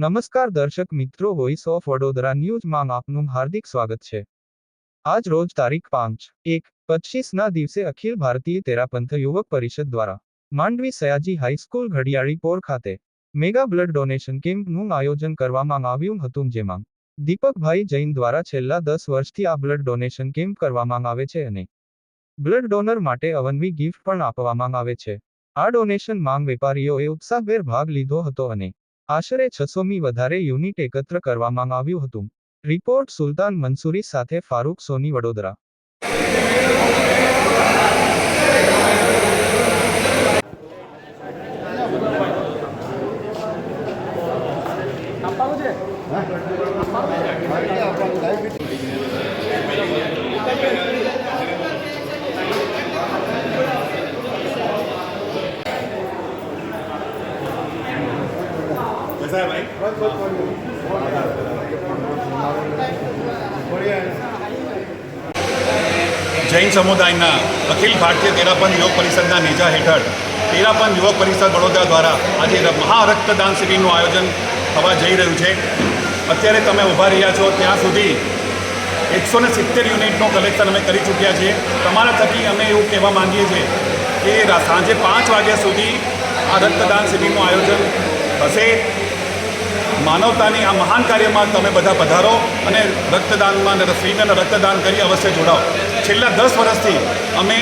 નમસ્કાર દર્શક મિત્રો વોઇસ ઓફ વડોદરા ન્યૂઝમાં આપનું હાર્દિક સ્વાગત છે. આજ રોજ તારીખ પાંચ, એક, પચીસના દિવસે અખિલ ભારતીય તેરાપંથ યુવક પરિષદ દ્વારા માંડવી સયાજી હાઈસ્કૂલ ઘડિયાળી પોર ખાતે મેગા બ્લડ ડોનેશન કેમ્પનું આયોજન કરવામાં આવ્યું હતું, જેમાં દીપકભાઈ જૈન દ્વારા છેલ્લા દસ વર્ષથી આ બ્લડ ડોનેશન કેમ્પ કરવામાં આવે છે અને બ્લડ ડોનર માટે અવનવી ગિફ્ટ પણ આપવામાં આવે છે. આ ડોનેશન માંગ વેપારીઓએ ઉત્સાહભેર ભાગ લીધો હતો અને આશરે છસોમી વધારે યુનિટ એકત્ર કરવામાં આવ્યું હતું. રિપોર્ટ સુલતાન મંસૂરી સાથે ફારૂક સોની વડોદરા. આપવાનું છે भाई જૈન સમુદાયના અખિલ ભારતીય તેરાપન યુવક પરિષદના નેજા હેઠળ તેરાપન યુવક પરિષદ વડોદરા દ્વારા આજે મહારક્તદાન મહા રક્તદાન શિબિરનું આયોજન થવા જઈ રહ્યું છે. અત્યારે તમે ઊભા રહ્યા છો, ત્યાં સુધી એકસો ને સિત્તેર યુનિટનું કલેક્શન અમે કરી ચૂક્યા છીએ. તમારા થકી અમે એવું કહેવા માંગીએ છીએ કે સાંજે પાંચ વાગ્યા સુધી આ રક્તદાન શિબિરનું આયોજન થશે. માનવતાની આ મહાન કાર્યમાં તમે બધા પધારો અને રક્તદાનમાં અને ફ્રીને રક્તદાન કરી અવશ્ય જોડાઓ. છેલ્લા દસ વર્ષથી અમે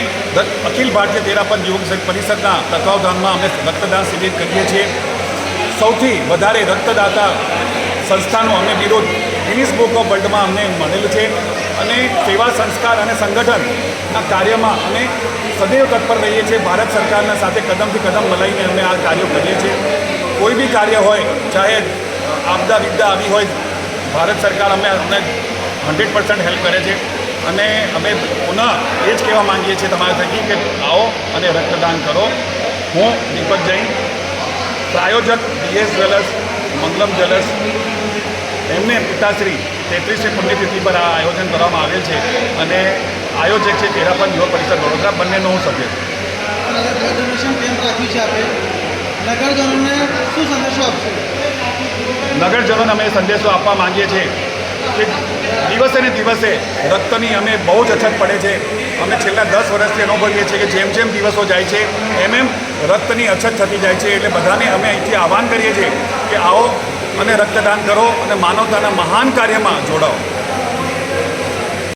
અખિલ ભારતીય તેરાપંથ યુવક પરિષદના તત્વાવધાનમાં અમે રક્તદાન શિબિર કરીએ છીએ. સૌથી વધારે રક્તદાતા સંસ્થાનો અમે વિરોધ ગિનિસ બુક ઓફ વર્લ્ડમાં અમને મળેલું છે અને સેવા સંસ્કાર અને સંગઠનના કાર્યમાં અમે સદૈવ તત્પર રહીએ છીએ. ભારત સરકારના સાથે કદમથી કદમ મલાઈને અમે આ કાર્યો કરીએ છીએ. કોઈ બી કાર્ય હોય, ચાહે આપદા વિદ્યા આવી હોય, ભારત સરકાર અમે અમને હંડ્રેડ પર્સન્ટ હેલ્પ કરે છે. અને અમે પુનઃ એ જ કહેવા માંગીએ છીએ તમારા થકી કે આવો અને રક્તદાન કરો. હું દીપક જૈન, પ્રાયોજક બીએસ જ્વેલર્સ, મંગલમ જ્વેલર્સ, એમને પિતાશ્રી તેત્રીસમી પુણ્યતિથિ પર આ આયોજન કરવામાં આવેલ છે. અને આયોજક છે તેરાપન યુવા પરિષદ વડોદરા, બંનેનો હું સભ્ય છું. નગરજનોને નગરજનોને અમે સંદેશો આપવા માંગીએ છીએ કે દિવસે ને દિવસે રક્તની અમે બહુ જ અછત પડે છે. અમે છેલ્લા દસ વર્ષથી અનુભવીએ છીએ કે જેમ જેમ દિવસો જાય છે, એમ એમ રક્તની અછત થતી જાય છે. એટલે બધાને અમે અહીંથી આહવાન કરીએ છીએ કે આવો અને રક્તદાન કરો અને માનવતાના મહાન કાર્યમાં જોડાઓ.